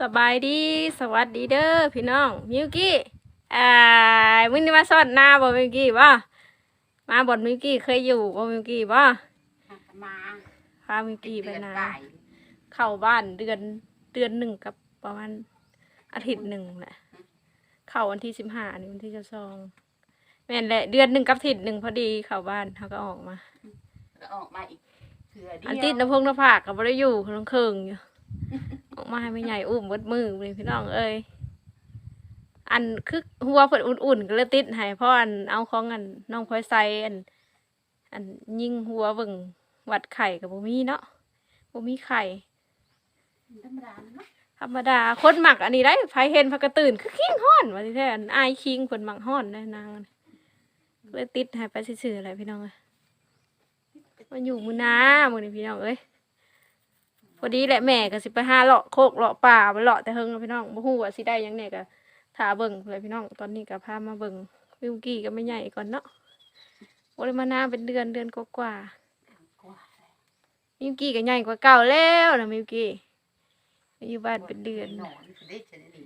สบายดีสวัสดีเด้อพี่น้องมิวกี้อ่ามึงนี่มาสอดหน้าบ่มิวกี้บ่มาบ่อนมิวกี้เคยอยู่บ่มิวกี้บ่มาพามิวกี้ไปเดือนนาไก่เข้าบ้านเดือนเดือนหนึ่งกับประมาณอาทิตย์หนึ่งแหละเข้าวันที่สิบห้านี่วันที่จะซองแม่นแหละเดือนหนึ่งกับอาทิตย์หนึ่งพอดีเข้าบ้านเขาก็ออกมาก็ออกมาอีกเถื่อเดียวอันติดน้ำพงน้ำผากกับ่ได้อยู่เครื่องเคิงอยู่ ออกมาให้ไม่ใหญ่อุ้มเบดมือเลยพี่น้องเอ้ยอันคือหัวเปิดอุ่นๆก็เลยติดให้เพราะอันเอาของอันน้องพลอยใส่อัน อันยิงหัวเบิ่งวัดไข่กับบ่มีเนาะบ่มีไข่ธรรมดาเนาะธรรมดาคนหมักอันนี้ได้ไผเห็นพกกระตื่นคือคิงฮ้อนว่าที่แท้อันอายคิงเพิ่นหมักฮ้อนได้นางเลยติดให้ไปซื่อๆอะไรพี่น้องเอ้ยมันอยู่มื้อนามื้อนี้พี่น้องเอ้ย พอดีแหละแม่ก็สิไปหาเลาะโคกเลาะป่าไปเลาะแต่เฮิงแล้วพี่น้องบ่ฮู้ว่าสิได้หยังแหน่ก็ถ้าเบิ่งเลยพี่น้อง ตอนนี้ก็พามาเบิ่งวิวกี้ก็ไม่ใหญ่ก่อนเนาะบ่ได้มานาเป็นเดือนเดือนกว่าๆกว่ามิวกี้ก็ใหญ่กว่าเก่าแล้วนะมิวกี้อยู่บ้านเป็นเดือนนอนได้เฉยดี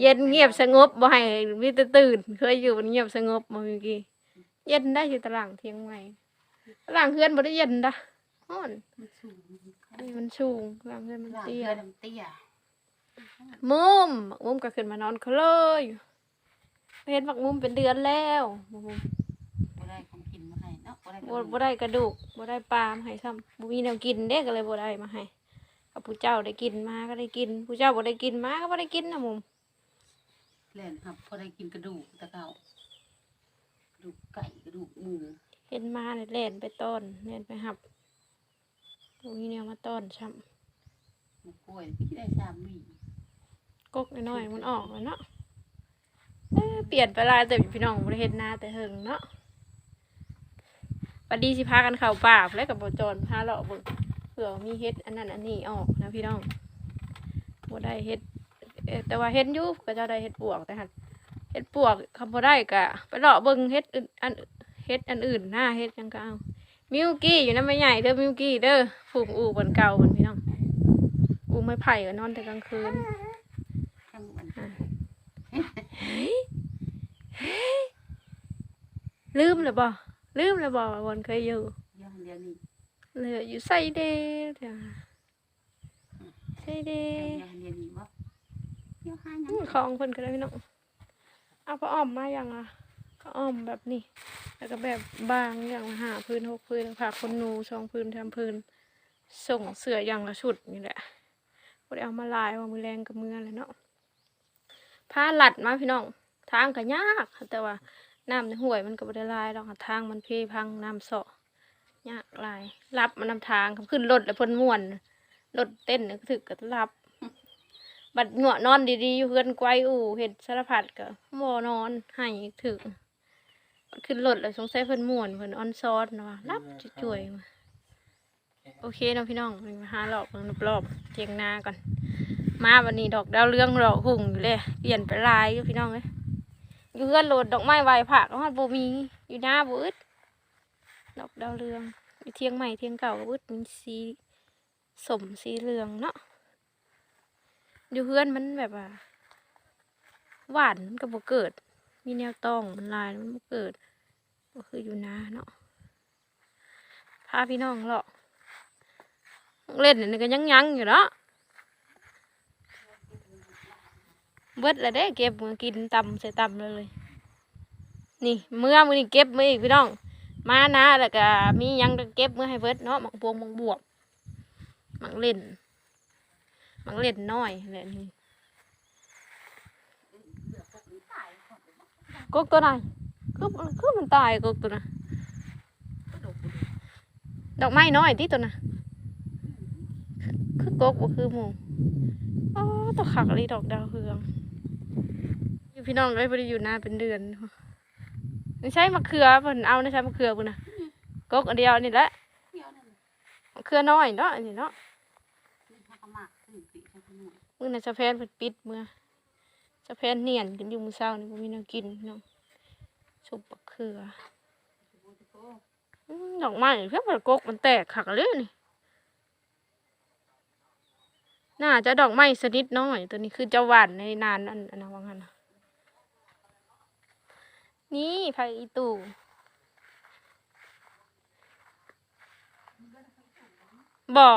เย็นเงียบสงบบ่ให้มีแต่ตื่น เคยอยู่มันเงียบสงบบ่มิวกี้เย็นได้อยู่ตารางเที่ยงใหม่ตารางเฮือนบ่ได้เย็นดะ ฮ้อนมันสูงอันนี้มันสูงตารางเฮือนมันหลังเตี้ยเรือดำเตี้ยมุมบักมุมก็ขึ้นมานอนเขาเลยเห็นบักมุมเป็นเดือนแล้วบักมุมบ่ได้ของกินมาให้เนาะบ่ได้บ่บ่ได้กระดูกบ่ได้ปลามาให้ซ้ำบ่มีแนวกินเด้ก็เลยบ่ได้มาให้กับผู้เจ้าได้กินมาก็ได้กินผู้เจ้าบ่ได้กินมาก็บ่ได้กินนะมุมเล่นครับพอได้กินกระดูกตะเกากระดูกไก่กระดูกหมู เห็นมาเนี่ยเล่นไปต้อนเล่นไปหับ ตรงนี้เนี่ยมาต้อนช้หมูกล้วยพี่ได้สามหวีำกกน้อยๆมันออกแล้วเนาะเอ้อเปลี่ยนไปหลายแต่พี่น้องบริเฮ็ดนาแต่เฮิงเนาะปัดดีสิพากันเข้าป่าแล้วกับบจรพาเลาะเบิ่งเผื่อมีเฮ็ดอันนั้นอันนี้ออกนะพี่น้องบ่ได้เฮ็ดเอ่อแต่ว่าเฮ็ดอยู่ก็จะได้เฮ็ดปวกแต่หันเฮ็ดปวกคำบ่ได้ก็ไปเลาะเบิ่งเฮ็ดอื่นอันเฮ็ดอันอื่นหน้าเฮ็ดหยังก็เอา มิวกี้อยู่นั่นไม่ใหญ่เด้อมิวกี้เด้อผูกอู่บนเก่าบนพี่น้องอู่ไม้ไผ่ก็นอนแต่กลางคืนข้างมันลืมเลยบ่ลืมเลยบ่ว่าบนเคยอยู่ย้อนเดียวนี้เหลืออยู่ใส่เด้เดี๋ยวใส่เด้ย้อนเดียวนี้บ่ย้อนหาหยังอื้อของเพิ่นก็ได้พี่น้องเอาผ้าอ้อมมาอย่างอะก็อ้อมแบบนี้ แล้วก็แบบบางอย่างหาพื้นหกพื้นผักคนนูสองพื้นทำพื้น ส่งเสืออย่างละชุดนี่แหละบ่ได้เอามาลายว่ามือแรงกับมือเลยเนาะผ้าหลัดมาพี่น้องทางก็ยากแต่ว่าน้ำในห้วยมันก็บ่ได้ลายดอกทางมันเพพังน้ำเสาะยากลายรับมันนำทางครับขึ้นรถแล้วพ่นม่วนรถเต้นก็ถึกก็รับ บัดเหงาะนอนดีๆอยู่เฮือนไกวอู่เห็ดสารพัดก็บ่นอนให้ถึกบัด ขึ้นรถแล้วสงสัยเพิ่นม่วนเพิ่นออนซอนนะว่ารับจ่วยๆมาโอเคเนาะพี่น้องมาหาหลอกเบิ่งรอบๆเทียงนาก่อน มาวันนี้ดอกดาวเรืองดอกหุ่งอยู่เลยเปลี่ยนไปหลายอยู่พี่น้องเอ้ยอยู่เฮือนโหลดดอกไม้ไหวผักฮอดบ่มีอยู่หน้าบ่อึดดอกดาวเรืองอยู่เทียงใหม่เทียงเก่าก็อึดมีสีสมสีเหลืองเนาะอยู่เฮือนมันแบบว่าหวานมันก็บ่เกิด มีแนวตองมันลายมันเกิดก็คืออยู่นาเนาะพาพี่น้องเลาะเล่นอันนี่ก็ยังยังอยู่เนาะเบิดแล้วได้เก็บมากินตำใส่ตำเลยเลย นี่เมื่อมือนี่เก็บมาอีกพี่น้อง มานะแล้วก็มียังเก็บมือให้เบิดเนาะมักพวงมักบวบหมักเล่นมักเล่นน้อยแหละนี่ กกตัวไหนคือคือมันตายกกตัวน่ะดอกไม้น้อยที่ตัวน่ะคือกกบ่คือหมูอ๋อตัวขักเลยดอกดาวเฮืองอยู่พี่น้องเลยพอดีอยู่นานเป็นเดือนไม่ใช่มะเขือเพิ่นเอาในะใช่มะเขือพุ่นนะกกอันเดียวนี่แหละมะเขือน้อยเนาะอันนี้เนาะนี่เขาก็มากขึ้นปีกเขาก็นู่นมื้อนั้นสะแพนเพิ่นปิดเมื่อ สะแพนเนียนกันอยู่มื้อเช้านี่บ่มีแนวกินพี่น้องสุปะเขืออืมดอกไม้เพิ่นบ่กกมันแตกคักเลยนี่ น่าจะดอกไม้สนิดน้อย ตัวนี้คือจะหวานในนานอันอันนั้นว่างั้นนี่ไผ่อีตู่บ่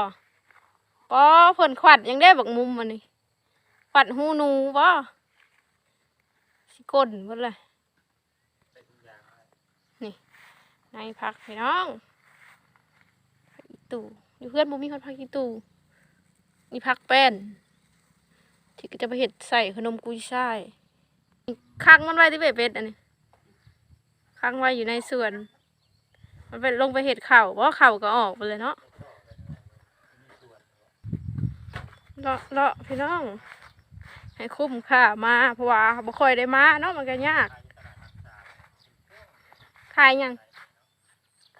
ปอเพิ่นขวัดยังได้บักมุมมันนี่ขวัดหูนูบ่สิ ก้นเพิ่นเลยนี่ในพักพี่น้องพักอีตู่อยู่เพื่อนบ่มีคนพักอีตู่มีพักแป้น ที่จะไปเห็ดใส่ขนมกุยช่ายค้างมันไว้ที่เบ็ดเป็ดอันนี้ค้างไว้อยู่ในสวน มันไปลงไปเห็ดเข่าเพราะเข่าก็ออกไปเลยเนาะเลาะเลาะพี่น้อง ให้คุ้มค่ามาเพราะว่าบ่ค่อยได้มาเนาะมันก็ยากขายยัง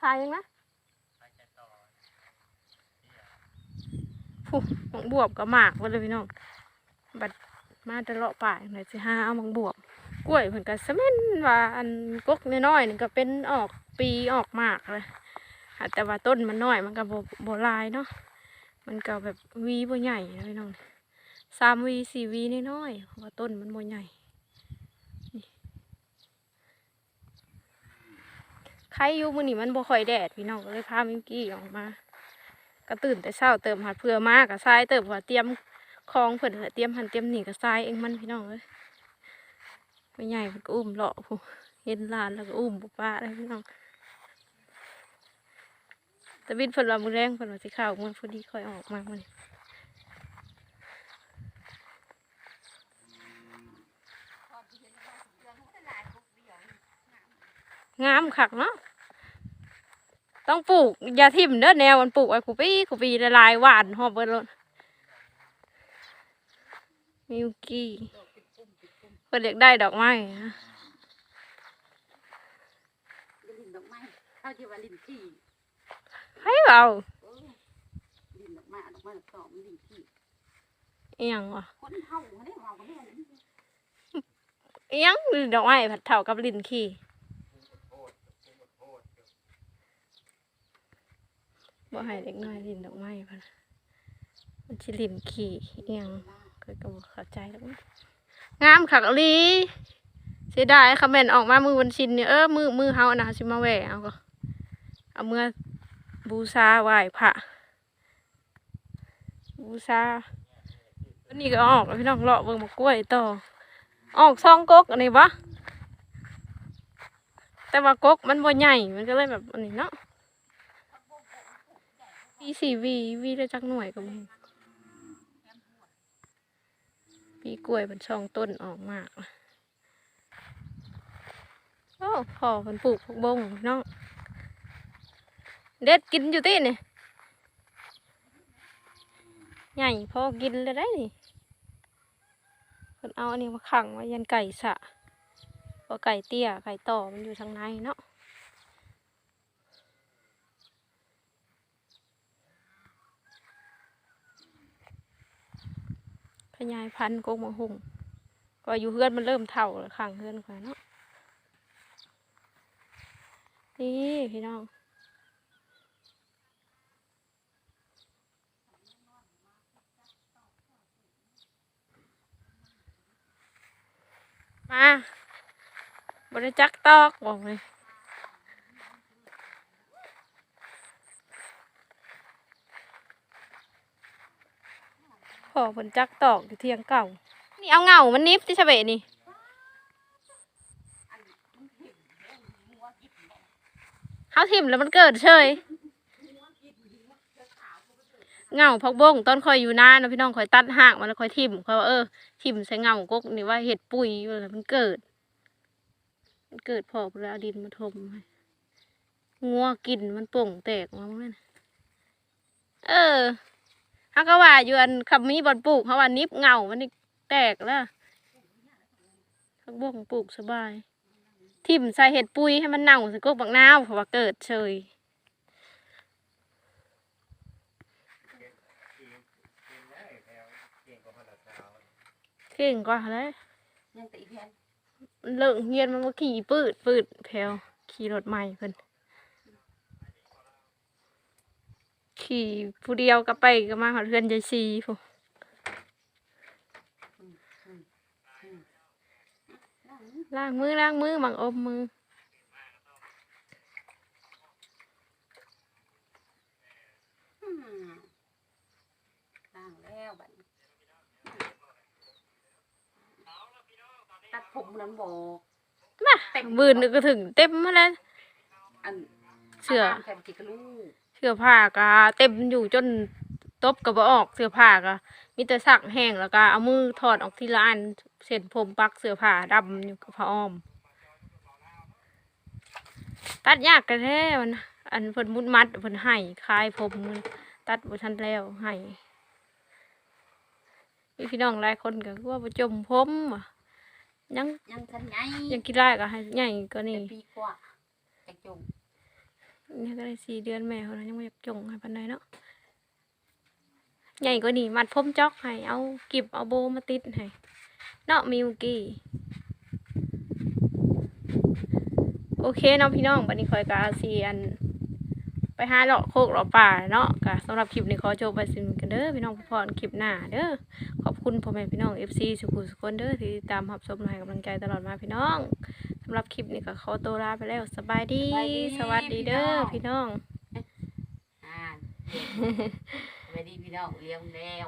ขายยังนะผู้หมังบวบก็มากไปเลยพี่น้องบัดมาแตเลาะป่าไหนสิหาเอาหมังบวบกล้วยเพิ่นก็สะแม่นว่าอันกกน้อยๆนี่ก็เป็นออกปีออกมากเลยหาแต่ว่าต้นมันน้อยมันก็บ่บ่หลายเนาะมันก็แบบหวีบ่ใหญ่นะพี่น้อง สามวีสี่วีน้อยๆเพราะว่าต้นมันบ่ใหญ่ใครอยู่มือนี้มันบ่ค่อยแดดพี่น้องก็เลยพามิงกี้ออกมา ก็ตื่นแต่เช้าเติมหัดเพื่อมากกับทรายเติมว่าเตรียมของเพิ่นก็เตรียมหันเตรียมหนีกับทรายเองมันพี่น้องเอ้ยไม่ใหญ่มันก็อุ้มเลาะผู้เห็นลานแล้วก็อุ้มบุป้าเลยพี่น้องแต่บินเพิ่นว่ามือแรงเพิ่นว่าสิข้าวมันพอดีค่อยออกมามัน งามคักเนาะต้องปลูกอยาทิ่มเด้อแนวมันปลูกไว้คูปีคูปีละลายหวานหอบเบิดเลยมิวกี้เพิ่นเรียกได้ดอกไม้นะลิ้นดอกไม้เขาจะว่าลิ้นที่ให้เอาลิ้นดอกไม้ดอกไม้ดอกตอมลิ้นที่เอียงวะคนเฮาเขาได้เฮาก็ไม่ได้เอียงดอกไม้ผัดเท่ากับลิ้นขี่ บ่ให้เด็กน้อยลินดอกไม้พันมันสิลินขี่เอียงเคยก็บ่เข้าใจแล้วงงามคักลีเสียดายคอมเมนต์ออกมามือวันชินเนี่ยเออมือมือเฮานะสิมาแหวเอาก็เอาเมื่อบูชาไหว้พระบูชาวันนี้ก็ออกพี่น้องเลาะเบิ่งมะกล้วยต่อออกซองกกอันนี้ปะแต่ว่ากกมันบ่ใหญ่มันก็เลยแบบอันนี้เนาะ วีสี่วีวีได้จักหน่วยก็มีปีกล้วยเป็นช่องต้นออกมากโอ้พ่อมันปลูกพวกบงพี่น้อง เด็ดกินอยู่ที่นี่ใหญ่พอกินเลยได้นี่เพิ่นเอาอันนี้มาขังไว้ยันไก่สะพราะไก่เตี้ยไก่ต่อมันอยู่ทางในเนาะ ขยายพันธุ์กกมะฮุงก็อยู่เฮือนมันเริ่มเท่าแล้วขังเฮือนกว่าเนาะนี่พี่น้องมาบริจักตอกบอกเลย อผลจักตอกอยู่เทียงเก่า นี่เอาเงามันนิบที่ชเบะนี่เขาทิ่มแล้วมันเกิดเฉยเงาพักบงตอนคอยอยู่น้านะพี่น้องคอยตัดหากมันแล้วคอยทิ่มคอยว่าเออทิ่มใส่เงากกนี่ว่าเห็ดปุ๋ยว่ามันเกิด มันเกิดพอเวลาเอาดินมาถมงัวกินมันป่งแตกมาแม่นเออ เขาก็ว่าอยู่อันคำมีบอลปลูกเขาว่านิบเงามันนี่แตกแล้วพักบงปลูกสบาย ทิ่มใส่เห็ดปุ๋ยให้มันเน่าใส่กกบักนาวเพราะว่าเกิดเฉยเก่งกว่าเลยยังตีเพียนเลิกเรียนมันมาขี่ปืดปืดแพลวขี่รถใหม่เพิ่น ขี่ผู้เดียวก็ไปก็มาหอเพื่อนใจซีผู้ล้างมือล้างมือบังอมมือล้างแล้วบัตัผมนั้นบอกมาบืนก็ถึงเต็มมาเลยอัน เสื้อาน้ำแทมจิกกะลูกเสื้อผ้าก็เต็มอยู่จนตบก็บ่ออกเสื้อผ้าก็มีแต่ซักแห้งแล้วก็เอามือถอดออกทีละอันเส้นผมปักเสื้อผ้าดำอยู่กับผ้าอ้อม ตัดยากกันแท้มันอันเพิ่นมุดมัดเพิ่นให้คลายผมมันตัดบ่ทันแล้วให้มีพี่น้องหลายคนก็ว่าบ่จมผมว่ะยังยังทันไงยังคิดได้ก็ให้ใหญ่กว่านี้เป็นปีกว่าจะจง นี่ก็ได้สี่เดือนแม่เขาแล้วยังไม่อยากจงให้ปันใดเนาะใหญ่กว่านี้มัดผมจอกให้เอากิบเอาโบมาติดให้เนาะมิวกี้โอเคเนาะพี่น้องบัดนี้คอยกาสีอันไปหาเลาะโคกเลาะป่าเนาะกะสำหรับคลิปนี้ขอจบไปสิมกันเด้อพี่น้องพรคลิปหน้าเด้อขอบคุณพ่อแม่พี่น้อง FC สุขุสุขคนเด้อที่ตามรับชมและให้กำลังใจตลอดมาพี่น้อง สำหรับคลิปนี้ก็ขอตัวลาไปแล้วสบายดีสวัสดีเด้อพี่น้อง อ่าไปดีพี่น้องเลี้ยงแล้ว